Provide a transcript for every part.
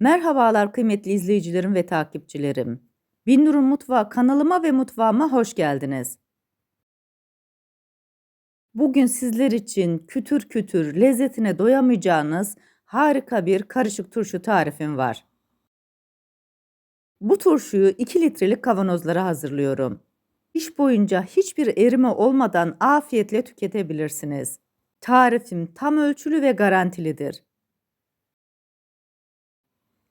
Merhabalar kıymetli izleyicilerim ve takipçilerim. Binnur'un Mutfağı kanalıma ve mutfağıma hoş geldiniz. Bugün sizler için kütür kütür lezzetine doyamayacağınız harika bir karışık turşu tarifim var. Bu turşuyu 2 litrelik kavanozlara hazırlıyorum. İş boyunca hiçbir erime olmadan afiyetle tüketebilirsiniz. Tarifim tam ölçülü ve garantilidir.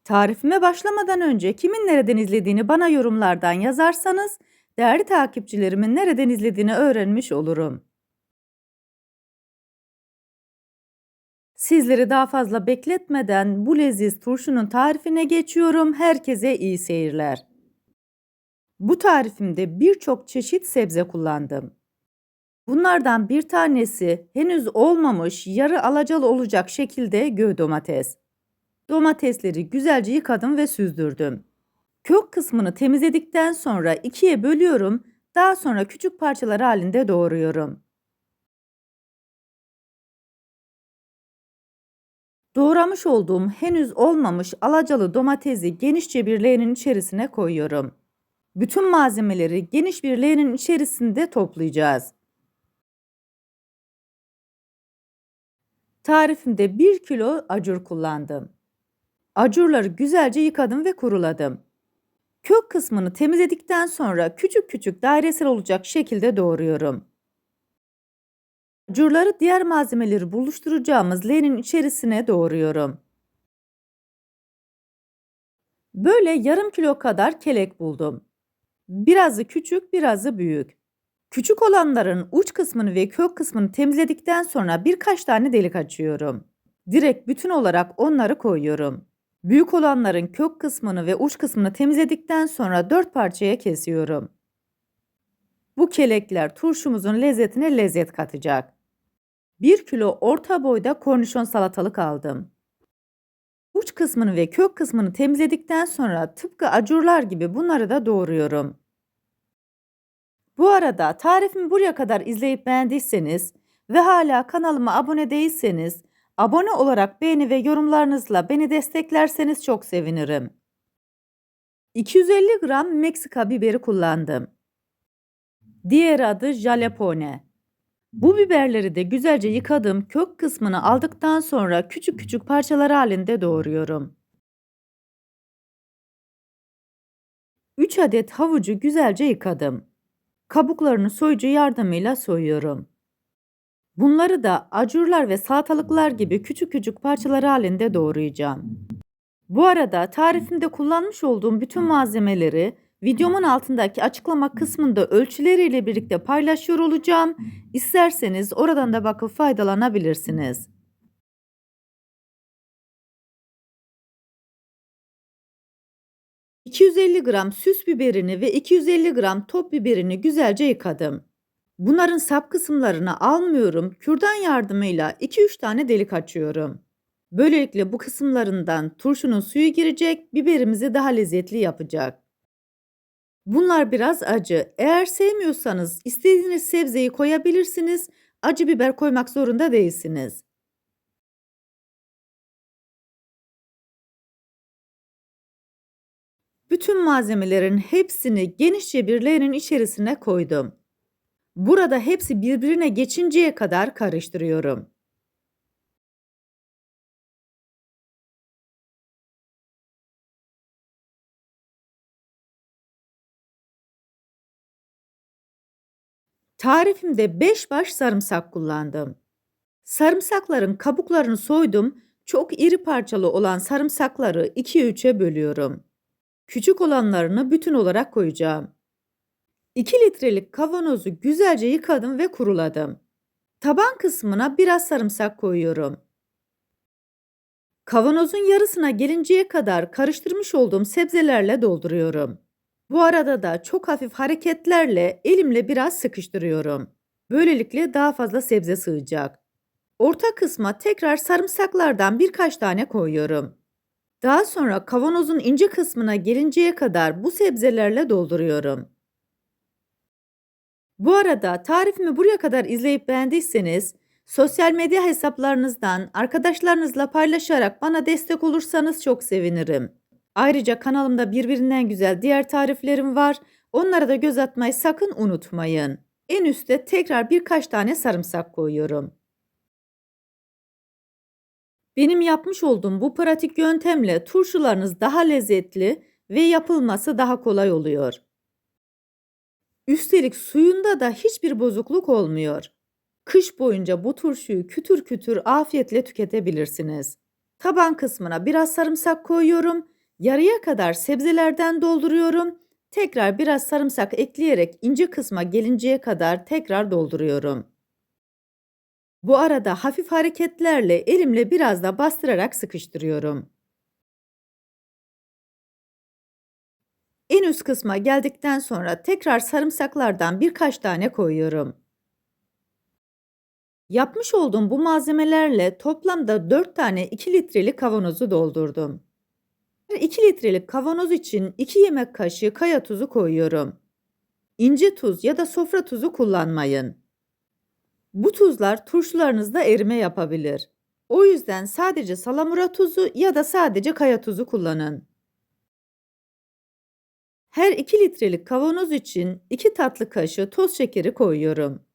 Tarifime başlamadan önce kimin nereden izlediğini bana yorumlardan yazarsanız değerli takipçilerimin nereden izlediğini öğrenmiş olurum. Sizleri daha fazla bekletmeden bu leziz turşunun tarifine geçiyorum. Herkese iyi seyirler. Bu tarifimde birçok çeşit sebze kullandım. Bunlardan bir tanesi henüz olmamış yarı alacalı olacak şekilde göğ domates. Domatesleri güzelce yıkadım ve süzdürdüm. Kök kısmını temizledikten sonra ikiye bölüyorum. Daha sonra küçük parçalar halinde doğruyorum. Doğramış olduğum henüz olmamış alacalı domatesi genişçe bir leğenin içerisine koyuyorum. Bütün malzemeleri geniş bir leğenin içerisinde toplayacağız. Tarifimde 1 kilo acur kullandım. Acurları güzelce yıkadım ve kuruladım. Kök kısmını temizledikten sonra küçük küçük dairesel olacak şekilde doğruyorum. Acurları diğer malzemeleri buluşturacağımız leğenin içerisine doğruyorum. Böyle yarım kilo kadar kelek buldum. Birazı küçük, birazı büyük. Küçük olanların uç kısmını ve kök kısmını temizledikten sonra birkaç tane delik açıyorum. Direkt bütün olarak onları koyuyorum. Büyük olanların kök kısmını ve uç kısmını temizledikten sonra dört parçaya kesiyorum. Bu kelekler turşumuzun lezzetine lezzet katacak. 1 kilo orta boyda kornişon salatalık aldım. Uç kısmını ve kök kısmını temizledikten sonra tıpkı acurlar gibi bunları da doğruyorum. Bu arada tarifimi buraya kadar izleyip beğendiyseniz ve hala kanalıma abone değilseniz abone olarak beğeni ve yorumlarınızla beni desteklerseniz çok sevinirim. 250 gram Meksika biberi kullandım. Diğer adı jalapone. Bu biberleri de güzelce yıkadım. Kök kısmını aldıktan sonra küçük küçük parçalar halinde doğruyorum. 3 adet havucu güzelce yıkadım. Kabuklarını soyucu yardımıyla soyuyorum. Bunları da acurlar ve salatalıklar gibi küçük küçük parçalar halinde doğrayacağım. Bu arada tarifimde kullanmış olduğum bütün malzemeleri videomun altındaki açıklama kısmında ölçüleriyle birlikte paylaşıyor olacağım. İsterseniz oradan da bakıp faydalanabilirsiniz. ...250 gram süs biberini ve 250 gram top biberini güzelce yıkadım. Bunların sap kısımlarını almıyorum. Kürdan yardımıyla 2-3 tane delik açıyorum. Böylelikle bu kısımlarından turşunun suyu girecek, biberimizi daha lezzetli yapacak. Bunlar biraz acı. Eğer sevmiyorsanız istediğiniz sebzeyi koyabilirsiniz. Acı biber koymak zorunda değilsiniz. Bütün malzemelerin hepsini genişçe bir leğenin içerisine koydum. Burada hepsi birbirine geçinceye kadar karıştırıyorum. Tarifimde 5 baş sarımsak kullandım. Sarımsakların kabuklarını soydum. Çok iri parçalı olan sarımsakları 2'ye 3'e bölüyorum. Küçük olanlarını bütün olarak koyacağım. 2 litrelik kavanozu güzelce yıkadım ve kuruladım. Taban kısmına biraz sarımsak koyuyorum. Kavanozun yarısına gelinceye kadar karıştırmış olduğum sebzelerle dolduruyorum. Bu arada da çok hafif hareketlerle elimle biraz sıkıştırıyorum. Böylelikle daha fazla sebze sığacak. Orta kısma tekrar sarımsaklardan birkaç tane koyuyorum. Daha sonra kavanozun ince kısmına gelinceye kadar bu sebzelerle dolduruyorum. Bu arada tarifimi buraya kadar izleyip beğendiyseniz Sosyal medya hesaplarınızdan arkadaşlarınızla paylaşarak bana destek olursanız çok sevinirim. Ayrıca kanalımda birbirinden güzel diğer tariflerim var. Onlara da göz atmayı sakın unutmayın. En üstte tekrar birkaç tane sarımsak koyuyorum. Benim yapmış olduğum bu pratik yöntemle turşularınız daha lezzetli ve yapılması daha kolay oluyor. Üstelik suyunda da hiçbir bozukluk olmuyor. Kış boyunca bu turşuyu kütür kütür afiyetle tüketebilirsiniz. Taban kısmına biraz sarımsak koyuyorum. Yarıya kadar sebzelerden dolduruyorum. Tekrar biraz sarımsak ekleyerek ince kısma gelinceye kadar tekrar dolduruyorum. Bu arada hafif hareketlerle elimle biraz da bastırarak sıkıştırıyorum. En üst kısma geldikten sonra tekrar sarımsaklardan birkaç tane koyuyorum. Yapmış olduğum bu malzemelerle toplamda 4 tane 2 litrelik kavanozu doldurdum. Her 2 litrelik kavanoz için 2 yemek kaşığı kaya tuzu koyuyorum. İnce tuz ya da sofra tuzu kullanmayın. Bu tuzlar turşularınızda erime yapabilir. O yüzden sadece salamura tuzu ya da sadece kaya tuzu kullanın. Her 2 litrelik kavanoz için 2 tatlı kaşığı toz şekeri koyuyorum.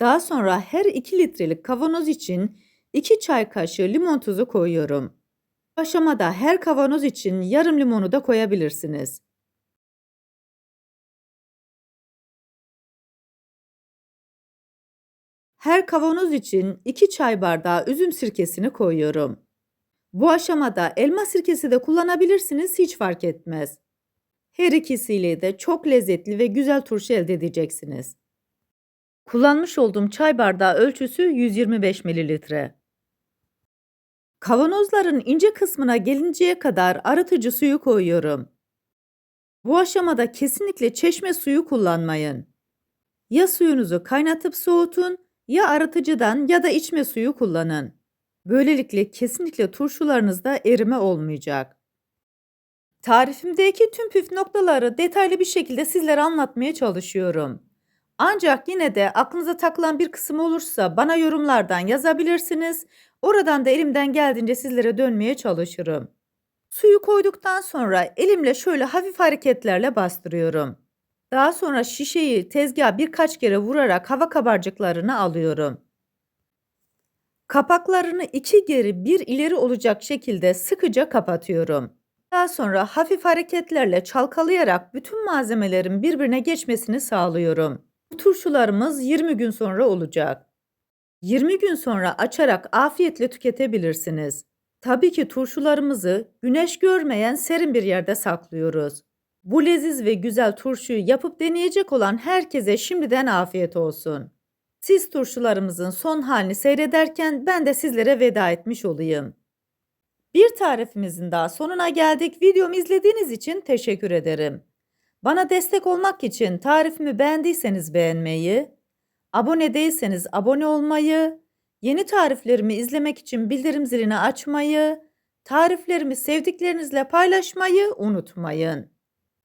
Daha sonra her 2 litrelik kavanoz için 2 çay kaşığı limon tuzu koyuyorum. Bu aşamada her kavanoz için yarım limonu da koyabilirsiniz. Her kavanoz için 2 çay bardağı üzüm sirkesini koyuyorum. Bu aşamada elma sirkesi de kullanabilirsiniz hiç fark etmez. Her ikisiyle de çok lezzetli ve güzel turşu elde edeceksiniz. Kullanmış olduğum çay bardağı ölçüsü 125 mililitre. Kavanozların ince kısmına gelinceye kadar arıtıcı suyu koyuyorum. Bu aşamada kesinlikle çeşme suyu kullanmayın. Ya suyunuzu kaynatıp soğutun ya arıtıcıdan ya da içme suyu kullanın. Böylelikle kesinlikle turşularınızda erime olmayacak. Tarifimdeki tüm püf noktaları detaylı bir şekilde sizlere anlatmaya çalışıyorum. Ancak yine de aklınıza takılan bir kısım olursa bana yorumlardan yazabilirsiniz. Oradan da elimden geldiğince sizlere dönmeye çalışırım. Suyu koyduktan sonra elimle şöyle hafif hareketlerle bastırıyorum. Daha sonra şişeyi tezgaha birkaç kere vurarak hava kabarcıklarını alıyorum. Kapaklarını iki geri bir ileri olacak şekilde sıkıca kapatıyorum. Daha sonra hafif hareketlerle çalkalayarak bütün malzemelerin birbirine geçmesini sağlıyorum. Bu turşularımız 20 gün sonra olacak. 20 gün sonra açarak afiyetle tüketebilirsiniz. Tabii ki turşularımızı güneş görmeyen serin bir yerde saklıyoruz. Bu leziz ve güzel turşuyu yapıp deneyecek olan herkese şimdiden afiyet olsun. Siz turşularımızın son halini seyrederken ben de sizlere veda etmiş olayım. Bir tarifimizin daha sonuna geldik. Videomu izlediğiniz için teşekkür ederim. Bana destek olmak için tarifimi beğendiyseniz beğenmeyi, abone değilseniz abone olmayı, yeni tariflerimi izlemek için bildirim zilini açmayı, tariflerimi sevdiklerinizle paylaşmayı unutmayın.